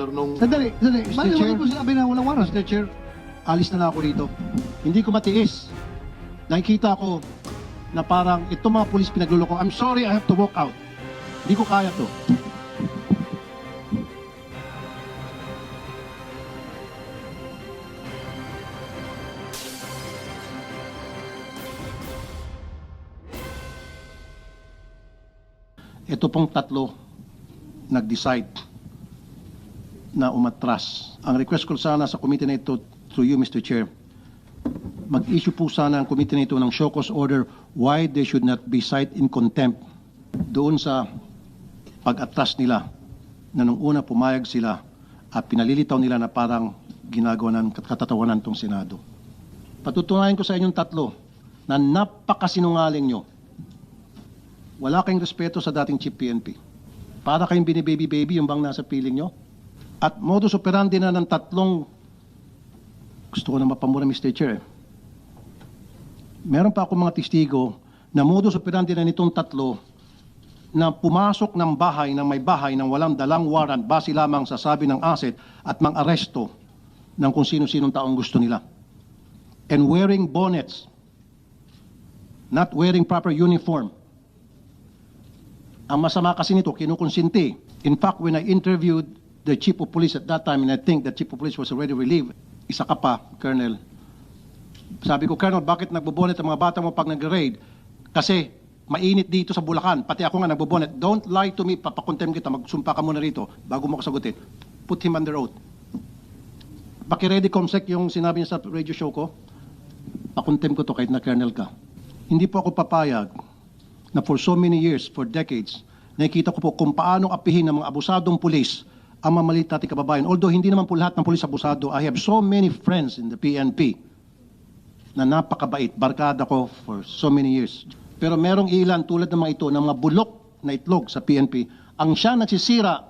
Honor, nung... Sandali, sandali. Mr. Bakit Chair. mo sinabi na walang warrant? Mr. Chair, alis na lang ako dito. Hindi ko matiis. Nakikita ko na parang itong mga pulis pinagluloko. I'm sorry, I have to walk out. Hindi ko kaya to. Ito pong tatlo nag-decide na umatras. Ang request ko sana sa committee na ito through you, Mr. Chair, mag-issue po sana ang committee na ito ng show cause order why they should not be cited in contempt doon sa pag-atras nila na nung una pumayag sila at pinalilitaw nila na parang ginagawa ng katatawanan tong Senado. Patutunayan ko sa inyong tatlo na napakasinungaling nyo. Wala kayong respeto sa dating Chief PNP. Para kayong binibaby-baby yung bang nasa piling nyo. At modus operandi na ng tatlong gusto ko na mapamura, Mr. Chair. Meron pa ako mga testigo na modus operandi na nitong tatlo na pumasok ng bahay ng may bahay ng walang dalang warrant base lamang sa sabi ng asset at mang aresto ng kung sino-sinong taong gusto nila. And wearing bonnets, not wearing proper uniform. Ang masama kasi nito, kinukonsinti. In fact, when I interviewed the chief of police at that time, and I think the chief of police was already relieved, isa ka pa, Colonel. Sabi ko, Colonel, bakit nagbobonet ang mga bata mo pag nag-raid? Kasi mainit dito sa Bulacan. Pati ako nga nagbobonet. Don't lie to me, papakontem kita, magsumpa ka muna rito bago mo ako sagutin. Put him under oath. Pakiready, Comsec, yung sinabi niya sa radio show ko. Pakontem ko to kahit na Colonel ka. Hindi po ako papayag na for so many years, for decades, nakikita ko po kung paano apihin ng mga abusadong pulis ang mamalit nating kababayan. Although hindi naman po lahat ng pulis abusado, I have so many friends in the PNP na napakabait, barkada ko for so many years. Pero merong ilan tulad ng mga ito, ng mga bulok na itlog sa PNP, ang siya nagsisira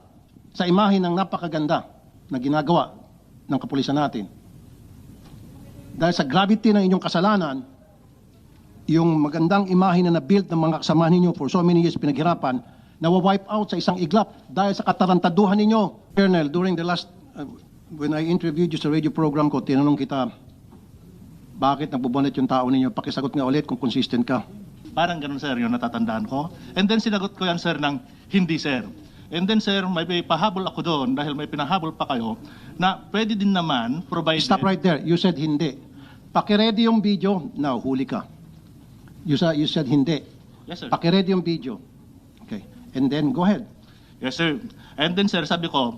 sa imahe ng napakaganda na ginagawa ng kapulisan natin. Dahil sa gravity ng inyong kasalanan, yung magandang imahe na na-build ng mga kasamahan ninyo for so many years pinaghirapan, nawa-wipe out sa isang iglap dahil sa katarantaduhan ninyo. Colonel, during the last, uh, when I interviewed you sa radio program ko, tinanong kita, bakit nagbubonet yung tao ninyo? Pakisagot nga ulit kung consistent ka. Parang ganun sir, yung natatandaan ko. And then sinagot ko yan sir ng hindi sir. And then sir, may pahabol ako doon dahil may pinahabol pa kayo na pwede din naman provided... Stop right there. You said hindi. Pakiready yung video. Now, huli ka. You said, you said hindi. Yes sir. Pakiready yung video. Okay. And then, go ahead. Yes sir. And then sir, sabi ko,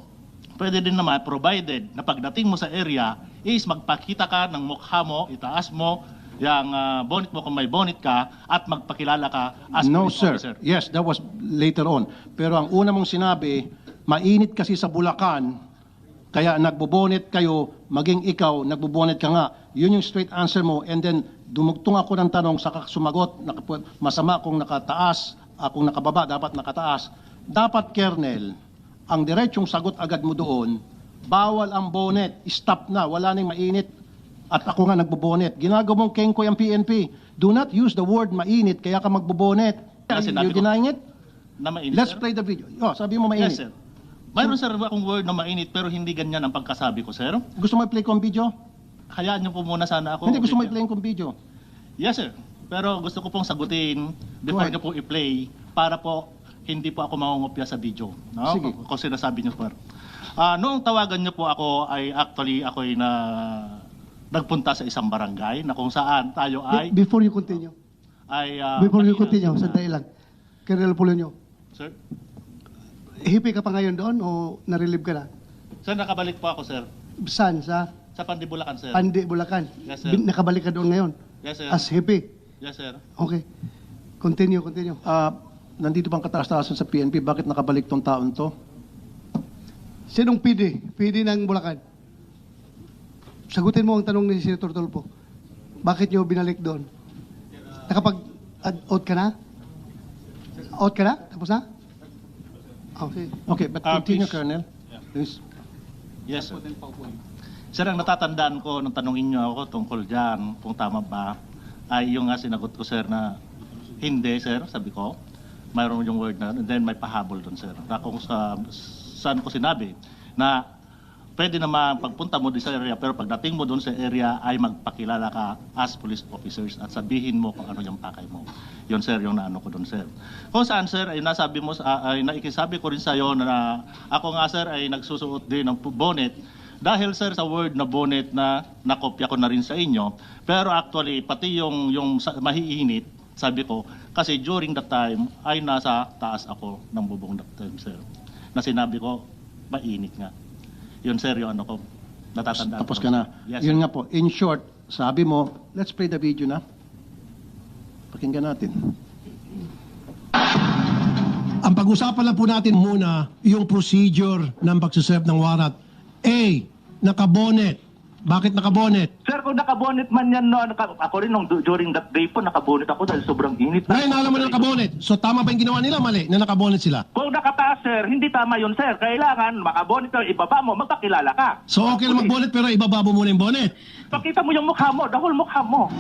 pwede din naman provided na pagdating mo sa area is magpakita ka ng mukha mo, itaas mo, yung ah, bonnet mo kung may bonnet ka at magpakilala ka as no, police sir. officer. Yes, that was later on. Pero ang una mong sinabi, mainit kasi sa Bulacan, kaya nagbobonet kayo, maging ikaw, nagbobonet ka nga. Yun yung straight answer mo. And then, dumugtong ako ng tanong, saka sumagot, masama kung nakataas, akong nakababa, dapat nakataas. Dapat, Kernel, ang diretsong sagot agad mo doon, bawal ang bonnet, stop na, wala nang mainit, at ako nga nagbobonet. Ginagawa mong kengkoy ang PNP. Do not use the word mainit, kaya ka magbobonet. You denying it? Na mainit, Let's sir? play the video. Oh, sabi mo mainit. Yes sir. Mayroon sir akong word na mainit pero hindi ganyan ang pagkasabi ko sir. Gusto mo i-play ko ang video? Hayaan niyo po muna sana ako. Hindi, gusto mo i-play ko ang video. Yes, sir. Pero gusto ko pong sagutin before niyo po i-play para po hindi po ako mangungopya sa video. No? Sige. Kung sinasabi niyo po. Ah, noong tawagan niyo po ako ay actually ako ay na nagpunta sa isang barangay na kung saan tayo ay Be- Before you continue. ay ah, Before you continue, sandali lang. Colonel Polonio, Sir. hipi ka pa ngayon doon o narilib ka na? Sir, nakabalik po ako, sir. Saan? Sa Sa Pandibulacan, sir. Pandi, Bulacan. Yes, sir. Nakabalik ka doon ngayon? yes, sir. As hippie. yes, sir. Okay. Continue, continue. Ah, nandito bang kataas-taasan sa PNP? Bakit nakabalik tong taon to? Sinong PD? PD ng Bulacan? Sagutin mo ang tanong ni Senator Tolpo. Bakit nyo binalik doon? Nakapag-out ka na? Out ka na? Tapos na? Okay. Okay, but Ah, continue, please. Colonel. Please. Yes, sir. Sir, ang natatandaan ko nung tanungin niyo ako tungkol dyan, kung tama ba, ay yung nga sinagot ko, sir, na hindi, sir, sabi ko. Mayroon yung word na, and then may pahabol doon, sir. Na kung sa, saan ko sinabi, na pwede naman pagpunta mo sa area, pero pagdating mo doon sa area ay magpakilala ka as police officers at sabihin mo kung ano yung pakay mo. Yun sir, yung naano ko doon sir. Kung saan sir, ay nasabi mo, ay naikisabi ko rin sa iyo na ako nga sir ay nagsusuot din ng bonnet dahil sir sa word na bonnet na nakopya ko na rin sa inyo. Pero actually, pati yung, yung mahiinit, sabi ko, kasi during that time ay nasa taas ako ng bubong that time sir. Na sinabi ko, mainit nga. Yun sir, yung ano ko. Natatandaan Tapos ko. ka na. Yes, Yun sir. nga po, in short, sabi mo, let's play the video na. Pakinggan natin. Ang pag-usapan lang po natin muna yung procedure ng pagsiserve ng warrant. A, nakabonet. Bakit nakabonet? Sir, kung nakabonet man yan, no, naka, ako rin nung du- during that day po, nakabonet ako dahil sobrang init. Ngayon alam mo na nakabonet. So tama ba yung ginawa nila? Mali na nakabonet sila. Kung nakataas, sir, hindi tama yun, sir. Kailangan makabonet ka, ibaba mo, magpakilala ka. So okay lang magbonet pero ibababa mo muna yung bonet. Pakita mo yung mukha mo, the whole mukha mo.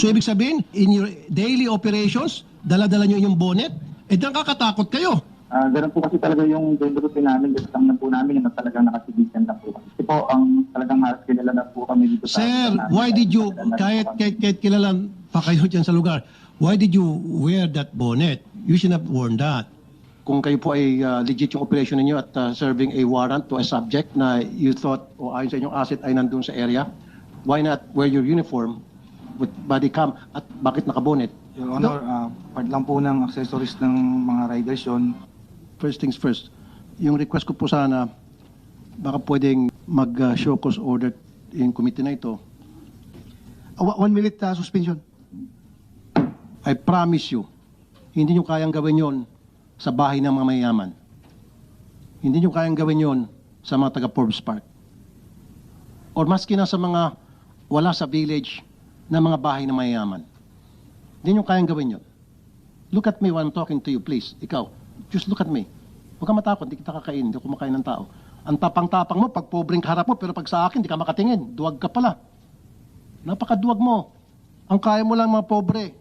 So ibig sabihin, in your daily operations, dala-dala nyo yung bonnet, eh di nakakatakot kayo. Ah, ganun po kasi talaga yung gender routine namin kasi lang po namin na talagang nakasibigan lang po. Kasi po, ang talagang halos kilala na po kami dito sa... Sir, sa- why did you, na kahit, kahit, kahit kilala pa kayo dyan sa lugar, why did you wear that bonnet? You should have worn that. Kung kayo po ay uh, legit yung operation ninyo at uh, serving a warrant to a subject na you thought o ayon sa inyong asset ay nandun sa area, why not wear your uniform with body cam at bakit nakabonet? Your Honor, ah, part lang po ng accessories ng mga riders yon. First things first, yung request ko po sana, baka pwedeng mag-show cause order in committee na ito. Uh, one minute uh, suspension. I promise you, hindi nyo kayang gawin yon sa bahay ng mga mayayaman. Hindi nyo kayang gawin yon sa mga taga Forbes Park. Or maski na sa mga wala sa village na mga bahay ng mayayaman. Hindi nyo kayang gawin yon. Look at me while I'm talking to you, please. Ikaw, just look at me. Huwag ka matakot, hindi kita kakain, hindi kumakain ng tao. Ang tapang-tapang mo, pag pobreng harap mo, pero pag sa akin, hindi ka makatingin. Duwag ka pala. Napakaduwag mo. Ang kaya mo lang mga pobre.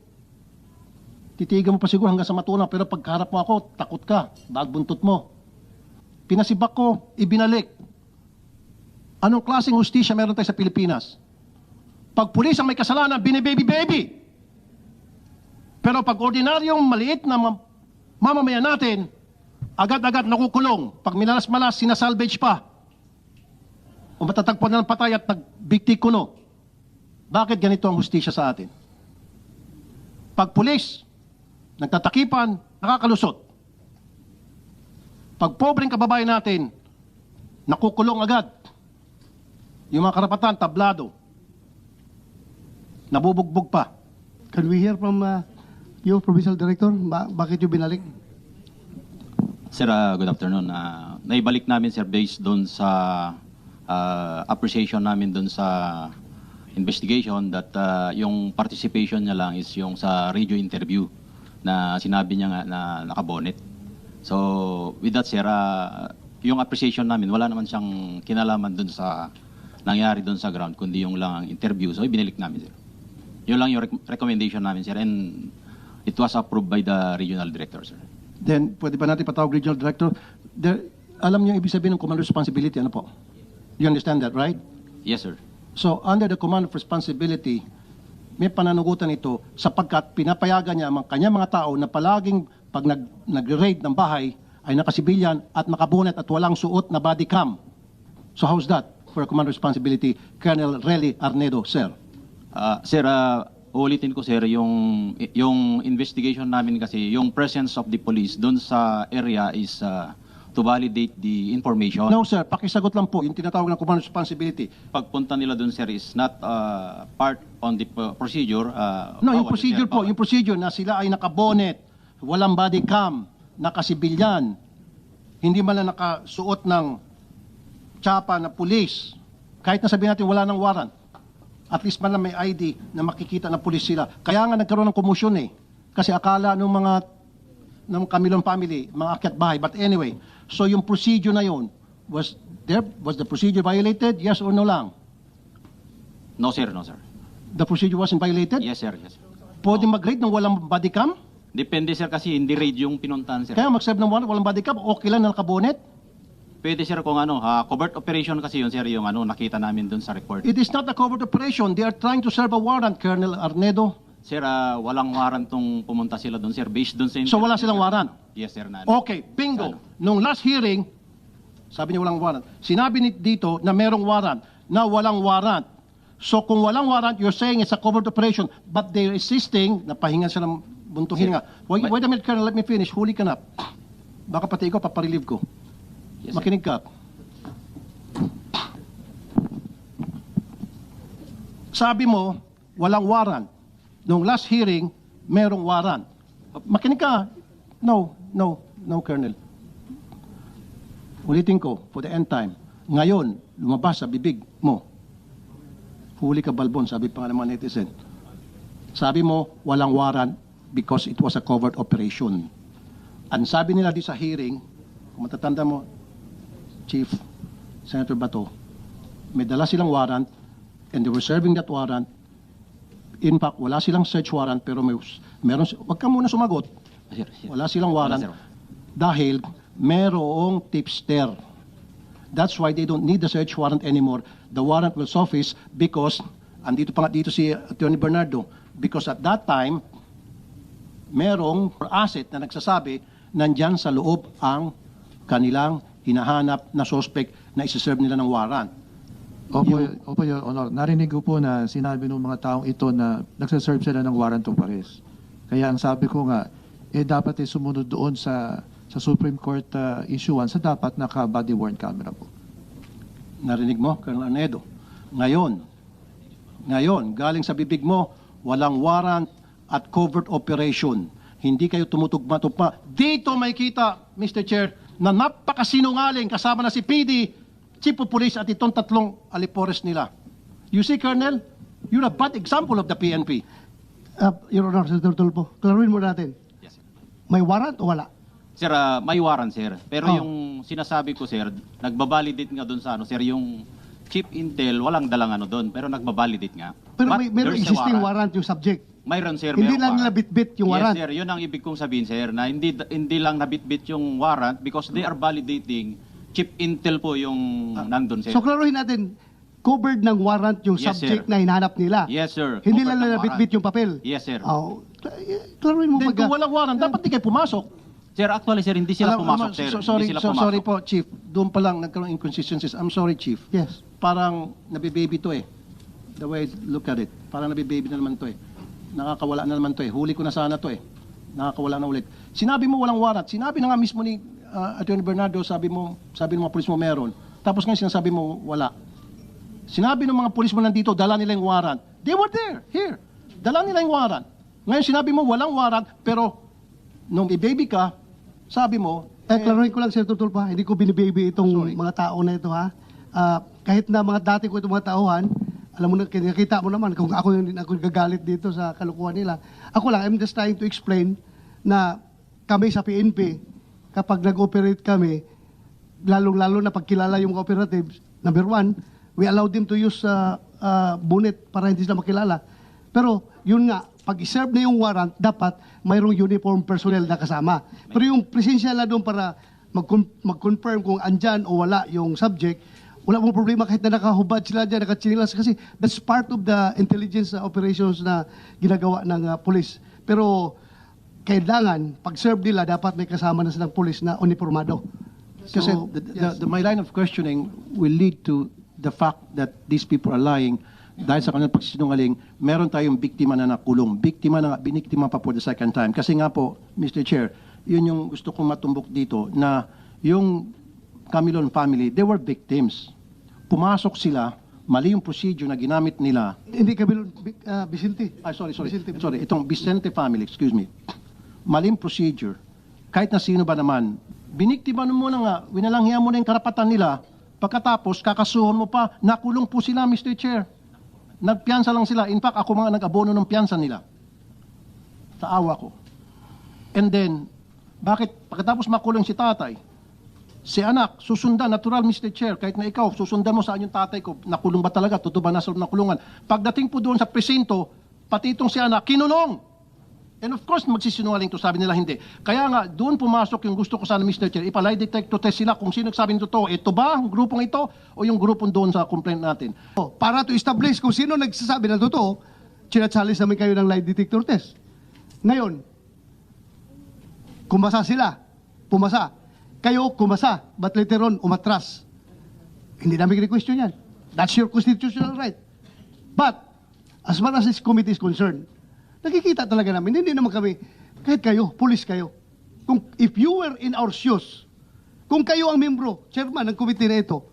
Titigan mo pa siguro hanggang sa matunaw, pero pag harap mo ako, takot ka. Dahil buntot mo. Pinasibak ko, ibinalik. Anong klaseng hustisya meron tayo sa Pilipinas? Pag pulis ang may kasalanan, binibaby-baby. Pero pag ordinaryong maliit na mamamayan natin, agad-agad nakukulong. Pag minalas-malas, sinasalvage pa. O matatagpuan na ng patay at nagbikti kuno. Bakit ganito ang hustisya sa atin? Pag pulis, nagtatakipan, nakakalusot. Pag pobreng kababayan natin, nakukulong agad. Yung mga karapatan, tablado. Nabubugbog pa. Can we hear from uh, you, Provincial Director? Ba- bakit yung binalik? Sir, uh, good afternoon. Uh, naibalik namin, sir, based doon sa uh, appreciation namin doon sa investigation that uh, yung participation niya lang is yung sa radio interview na sinabi niya nga na nakabonet. So, with that, sir, uh, yung appreciation namin, wala naman siyang kinalaman doon sa nangyari doon sa ground, kundi yung lang ang interview. So, ibinalik namin, sir. Yun lang yung rec- recommendation namin, sir. And it was approved by the regional director, sir. Then, pwede ba natin patawag regional director? There, alam niyo yung ibig sabihin ng command responsibility, ano po? You understand that, right? Yes, sir. So, under the command of responsibility, may pananagutan ito sapagkat pinapayagan niya ang kanyang mga tao na palaging pag nag, nag-raid ng bahay ay nakasibilyan at nakabunet at walang suot na body cam. So how's that for a command responsibility, Colonel Relly Arnedo, sir? Ah, sir, ah, ulitin ko sir, yung yung investigation namin kasi, yung presence of the police doon sa area is ah, to validate the information. No, sir. Pakisagot lang po. Yung tinatawag na command responsibility. Pagpunta nila doon sir is not ah, part on the uh, procedure. ah, No, yung procedure sir, po. bawal. Yung procedure na sila ay nakabonet, walang body cam, nakasibilyan, hindi man lang nakasuot ng tsapa na pulis. Kahit na sabihin natin wala ng warrant. At least man lang may ID na makikita na pulis sila. Kaya nga nagkaroon ng komosyon eh. Kasi akala ng mga ng Camilon family, mga akyat bahay. But anyway, so yung procedure na yon was there was the procedure violated? Yes or no lang? No sir, no sir. The procedure wasn't violated? Yes sir, yes. sir. Pwede mag-rate ng walang body cam? Depende sir kasi hindi raid yung pinuntahan sir. Kaya mag-serve ng warrant, walang body cam, okay lang na nakabonet? Pwede sir kung ano, ah, covert operation kasi yun sir yung ano nakita namin doon sa report. It is not a covert operation. They are trying to serve a warrant, Colonel Arnedo. Sir, ah, walang warrant tong pumunta sila doon sir based doon sa So wala silang warrant? Yes sir na. Okay, bingo. Nung last hearing, sabi niya walang warrant. Sinabi ni dito na merong warrant, na walang warrant. So kung walang warrant, you're saying it's a covert operation, but they're insisting na pahinga sila ng buntong hininga. Wait, wait a minute, Colonel, let me finish. Huli ka na. Baka pati ikaw, paparelieve ko. Yes. Makinig ka. Sabi mo, walang warrant. Nung last hearing, merong warrant. Makinig ka. No, no, no, Colonel. Ulitin ko, for the end time. Ngayon, lumabas sa bibig mo. Huli ka balbon, sabi pa nga ng mga netizen. Sabi mo, walang warrant because it was a covert operation. Ang sabi nila di sa hearing, kung matatanda mo, Chief Senator Bato, may dala silang warrant and they were serving that warrant. In fact, wala silang search warrant pero may meron wag ka muna sumagot. Wala silang warrant dahil merong tipster. That's why they don't need the search warrant anymore. The warrant will suffice because andito pa nga dito si Attorney Bernardo because at that time merong asset na nagsasabi nandyan sa loob ang kanilang hinahanap na suspect na isiserve nila ng warrant. Opo, opo, Your Honor. Narinig ko po na sinabi ng mga taong ito na nagsaserve sila ng warrant of arrest. Kaya ang sabi ko nga, eh dapat eh sumunod doon sa sa Supreme Court uh, issuance sa dapat naka-body worn camera po. Narinig mo, Colonel Arnedo. Ngayon, ngayon, galing sa bibig mo, walang warrant at covert operation. Hindi kayo tumutugma-tugma. Dito may kita, Mr. Chair, na napakasinungaling kasama na si PD, Chief of Police at itong tatlong alipores nila. You see, Colonel, you're a bad example of the PNP. Uh, Your Honor, Senator Tulpo, klaruin mo natin. Yes, sir. May warrant o wala? Sir, ah, may warrant sir. Pero Oh. yung sinasabi ko sir, nagbabalidate nga doon sa ano sir, yung chip intel, walang dalang ano doon, pero nagbabalidate nga. Pero But may meron existing warrant. yung subject. Mayroon sir, Hindi lang warrant. bit-bit yung warrant. Yes sir, yun ang ibig kong sabihin sir, na hindi hindi lang nabitbit yung warrant because they are validating chip intel po yung nandun sir. So klaruhin natin, covered ng warrant yung Yes, subject sir. na hinahanap nila. yes sir. Hindi Covered lang ng nila warrant. bit-bit yung papel. Yes sir. Oh, klaruin mo Then pagka- kung walang warrant, dapat di kayo pumasok. Sir, actually sir, hindi sila Alam- pumasok sir. so- sorry, hindi sila so- pumasok. sorry po, Chief. Doon pa lang nagkaroon inconsistencies. I'm sorry, Chief. Yes. parang nabibaby to eh. The way I look at it. Parang nabibaby na naman to eh. Nakakawala na naman to eh. Huli ko na sana to eh. Nakakawala na ulit. Sinabi mo walang warrant. Sinabi na nga mismo ni uh, Attorney Bernardo, sabi mo, sabi ng mga polis mo meron. Tapos ngayon sinasabi mo wala. Sinabi ng mga polis mo nandito, dala nila yung warrant. They were there, here. Dala nila yung warrant. Ngayon sinabi mo walang warrant, pero nung i-baby ka, sabi mo, Eh, klaruhin ko lang, Senator Tulpo, ha? hindi ko binibaby itong mga tao na ito, ha? Ah, kahit na mga dati ko itong mga tauhan, alam mo na, nakita mo naman kung ako yung ako gagalit dito sa kalukuhan nila. Ako lang, I'm just trying to explain na kami sa PNP, kapag nag-operate kami, lalong-lalo na pagkilala yung mga operatives, number one, we allow them to use uh, uh, bonnet para hindi sila makilala. Pero yun nga, pag i-serve na yung warrant, dapat mayroong uniform personnel na kasama. Pero yung presensya na doon para mag- mag-confirm kung andyan o wala yung subject, wala pong problema kahit na nakahubad sila dyan, nakatsinilas kasi that's part of the intelligence uh, operations na ginagawa ng uh, police. Pero kailangan, pag-serve nila, dapat may kasama na silang police na uniformado. Kasi So, the, the, yes. the- my line of questioning will lead to the fact that these people are lying dahil sa kanilang pagsisinungaling, meron tayong biktima na nakulong. Biktima na, biniktima pa for the second time. Kasi nga po, Mr. Chair, yun yung gusto kong matumbok dito na yung Camilon family, they were victims. Pumasok sila, mali yung procedure na ginamit nila Hindi kami, uh, Vicente. Ah, sorry, sorry. Vicente. Sorry, itong Vicente family, excuse me. Maling procedure. Kahit na sino ba naman, biniktima mo na nga, winalanghiyan mo na yung karapatan nila, pagkatapos kakasuhan mo pa, nakulong po sila, Mr. Chair. Nagpiyansa lang sila. In fact, ako mga nag-abono ng piyansa nila. Sa awa ko. And then, bakit pagkatapos makulong si tatay, si anak, susundan, natural Mr. Chair, kahit na ikaw, susundan mo saan yung tatay ko, nakulong ba talaga, totoo ba nasa loob ng kulungan. Pagdating po doon sa presinto, pati itong si anak, kinulong. And of course, magsisinungaling to, sabi nila hindi. Kaya nga, doon pumasok yung gusto ko sana, Mr. Chair, ipalay detector test sila kung sino nagsabi ng totoo. Ito ba ang grupong ito o yung grupong doon sa complaint natin? Oh, para to establish kung sino nagsasabi ng totoo, chinachalis namin kayo ng lie detector test. Ngayon, kumasa sila, pumasa. Kayo, kumasa, but later on, umatras. Hindi namin question yan. That's your constitutional right. But, as far as this committee is concerned, nakikita talaga namin, hindi naman kami, kahit kayo, pulis kayo. Kung, if you were in our shoes, kung kayo ang membro, chairman ng committee na ito,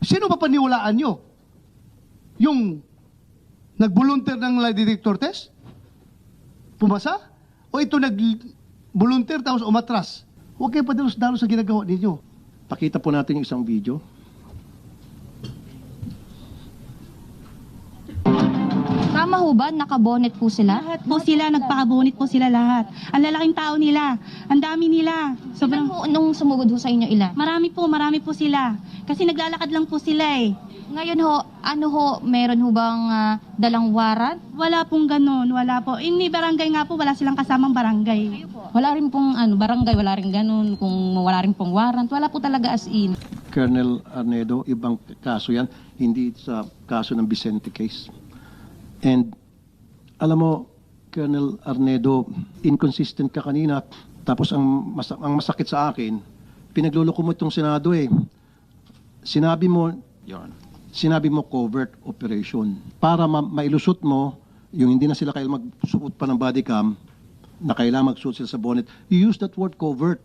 sino ba paniwalaan nyo? Yung nag-volunteer ng lie detector test? Pumasa? O ito nag-volunteer tapos umatras? Huwag kayo padalos-dalos sa ginagawa ninyo. Pakita po natin yung isang video. Tama ho ba? Nakabonet po sila? Lahat po sila, nagpakabunit po sila lahat. Ang lalaking tao nila, ang dami nila. Ilan Sobrang, ho nung sumugod ho sa inyo ilan? marami po, marami po sila. Kasi naglalakad lang po sila eh. Ngayon ho, ano ho, meron ho bang ah, dalang waran? Wala pong ganun, wala po. Ini barangay nga po, wala silang kasamang barangay. Wala rin pong ano, barangay, wala rin ganun. Kung wala rin pong warrant, wala po talaga as in. Colonel Arnedo, ibang kaso yan, hindi sa kaso ng Vicente case. And alam mo, Colonel Arnedo, inconsistent ka kanina. Tapos ang, mas, ang masakit sa akin, pinagluloko mo itong Senado eh. Sinabi mo, Your Honor. Sinabi mo covert operation. Para ma- mailusot mo, yung hindi na sila kailangan magsuot pa ng body cam, na kailangan magsuot sila sa bonnet, you use that word covert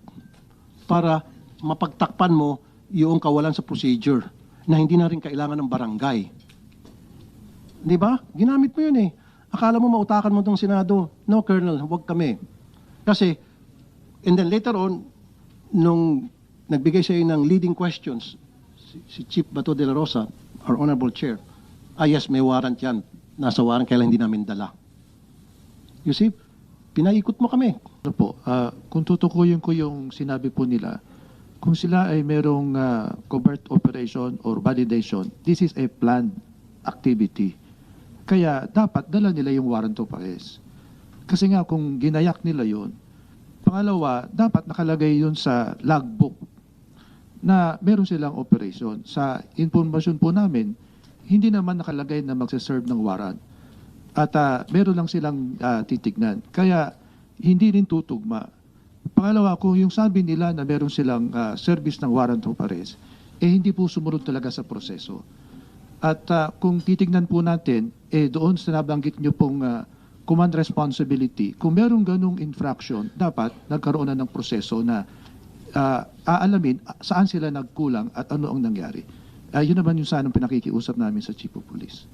para mapagtakpan mo yung kawalan sa procedure na hindi na rin kailangan ng barangay. Di ba? Ginamit mo yun eh. Akala mo mautakan mo tong Senado. No, Colonel, huwag kami. Kasi, and then later on, nung nagbigay sa ng leading questions, si, si Chief Bato de la Rosa, our Honorable Chair, ah yes, may warrant yan. Nasa warrant, kailan hindi namin dala. You see, pinaikot mo kami. Ano po, ah, kung tutukuyin ko yung sinabi po nila, kung sila ay merong ah, covert operation or validation, this is a planned activity. Kaya dapat dala nila yung warrant of arrest. Kasi nga kung ginayak nila yun, pangalawa, dapat nakalagay yun sa logbook na meron silang operation. Sa informasyon po namin, hindi naman nakalagay na magsaserve ng warrant. At ah, meron lang silang ah, titignan. Kaya hindi rin tutugma. Pangalawa, kung yung sabi nila na meron silang ah, service ng warrant of arrest, eh hindi po sumunod talaga sa proseso. At ah, kung titignan po natin, eh doon sa nabanggit nyo pong ah, command responsibility, kung merong ganong infraction, dapat nagkaroon na ng proseso na ah, aalamin ah, saan sila nagkulang at ano ang nangyari. Ah, yun naman yung sanang pinakikiusap namin sa Chief of Police.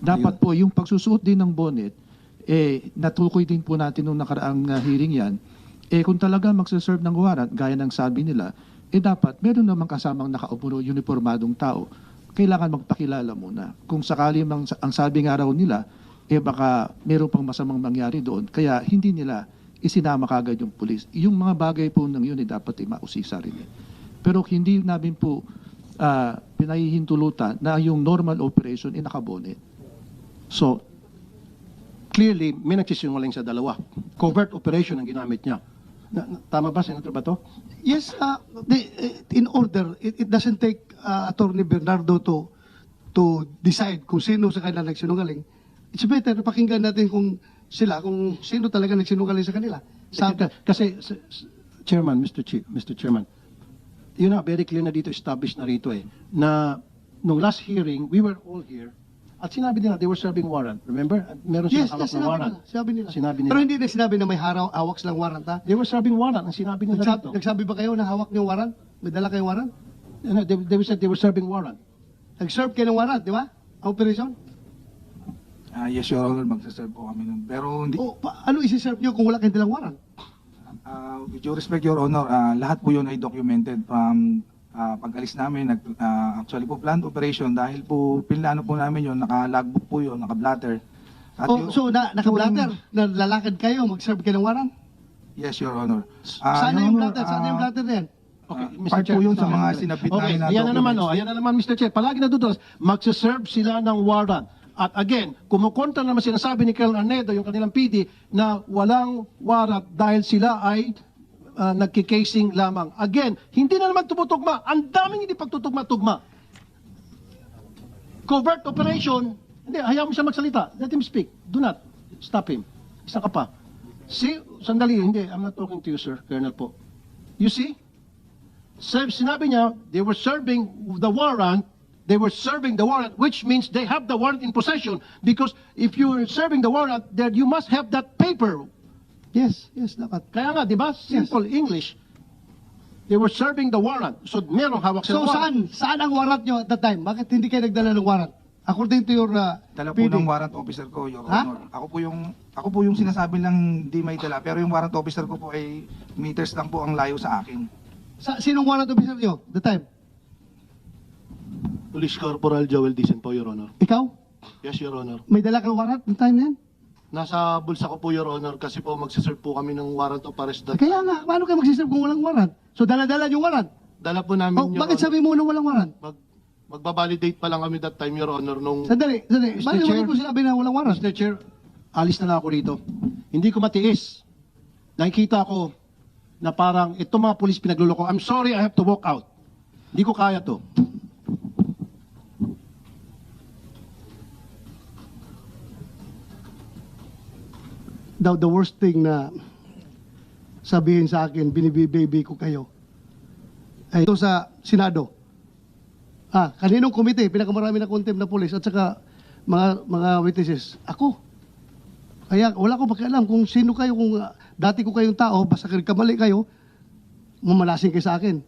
Dapat po yung pagsusuot din ng bonnet, eh, natukoy din po natin nung nakaraang ah, hearing yan, eh kung talaga magsaserve ng warrant, gaya ng sabi nila, eh dapat meron namang kasamang nakaupo uniformadong tao. Kailangan magpakilala muna. Kung sakali mang, ang sabi nga raw nila, eh baka meron pang masamang mangyari doon. Kaya hindi nila isinama kagad yung pulis. Yung mga bagay po ng yun eh, dapat eh, mausisa rin eh. Pero hindi namin po ah, pinahihintulutan na yung normal operation ay nakabonet. So, clearly, may nagsisinungaling sa dalawa. Covert operation ang ginamit niya. Na, na- tama ba, Senator Bato? Yes, uh, the, in order, it, it doesn't take uh, Attorney Bernardo to to decide kung sino sa kanila nagsinungaling. It's better pakinggan natin kung sila, kung sino talaga nagsinungaling sa kanila. Sa, Ka- Kasi, Chairman, Mr. Chief, Mr. Chairman, yun na, very clear na dito, established na rito eh, na nung last hearing, we were all here, at sinabi nila, they were serving warrant. Remember? Meron yes, silang hawak yes, na sinabi warrant. nila, sinabi nila. Sinabi nila. Pero hindi na sinabi na may haraw, hawak silang warrant, ha? They were serving warrant. Ang sinabi nila Nagsabi, dito. nagsabi ba kayo na hawak niyo warrant? May dala kayong warrant? Ano, They, they said they were serving warrant. Nag-serve kayo ng warrant, di ba? Operation? Ah, yes, Your Honor, magsaserve po kami nun. Pero hindi, O, pa, ano isi-serve niyo kung wala kayong dalang warrant? ah, with due respect, Your Honor, ah, lahat po yun ay documented from ah, pag-alis namin. Nag, ah, actually po, planned operation dahil po pinlano po namin yun, naka-logbook po yun, naka-blatter. At O, yun- Oh, so, na, naka-blatter, na lalakad kayo, mag-serve kayo ng warrant? Yes, Your Honor. Ah, Saan na Your yung Honor, blatter? Saan na yung ah, blatter na yan? Okay, Ah, part po yun sa mga sinabit okay, namin na ayan na naman, oh, documents. ayan na naman, Mr. Chair. Palagi natutulas, magsaserve sila ng warrant. At again, kumukontra naman sinasabi ni Colonel Arnedo, yung kanilang PD, na walang warrant dahil sila ay uh, nagkikasing lamang. Again, hindi na naman tumutugma. Ang daming hindi pagtutugma-tugma. Covert operation, hindi, hayaan mo siya magsalita. Let him speak. Do not stop him. Isa ka pa. See, sandali, hindi, I'm not talking to you, sir, Colonel po. You see? Sinabi niya, they were serving the warrant, they were serving the warrant, which means they have the warrant in possession. Because if you're serving the warrant, then you must have that paper. Yes, yes, dapat. Kaya nga, di ba? Simple English. They were serving the warrant. So, merong hawak So sa warrant. saan? Saan ang warrant nyo at that time? Bakit hindi kayo nagdala ng warrant? According to your uh, Dala po PD. ng warrant officer ko, Your Ha? Honor. Ako po yung ako po yung sinasabi lang di may dala, pero yung warrant officer ko po ay meters lang po ang layo sa akin. Sa, sinong warrant officer nyo? The time? Police Corporal Joel Dicen po, Your Honor. Ikaw? Yes, Your Honor. May dala kang warrant the time na yan? Nasa bulsa ko po, Your Honor, kasi po magsiserve po kami ng warrant of arrest. Eh, Kaya nga, paano kayo magsiserve kung walang warrant? So dala-dala yung warrant? Dala po namin, Oh, Your bakit Honor. sabi mo na walang warrant? Mag, magbabalidate pa lang kami that time, Your Honor, nung... Sandali, sandali. Mr. Bakit Chair. mo sinabi na walang warrant? Mr. Chair, alis na lang ako rito. Hindi ko matiis. Nakikita ko na parang itong mga polis pinagluloko. I'm sorry, I have to walk out. Hindi ko kaya to. Daw the worst thing na sabihin sa akin, binibibaby ko kayo. Ay, ito sa Senado. Ah, kaninong komite, pinakamarami na contempt na polis at saka mga mga witnesses. Ako. Kaya wala ko pakialam kung sino kayo, kung ah, dati ko kayong tao, basta kamali kayo, mamalasing kayo sa akin.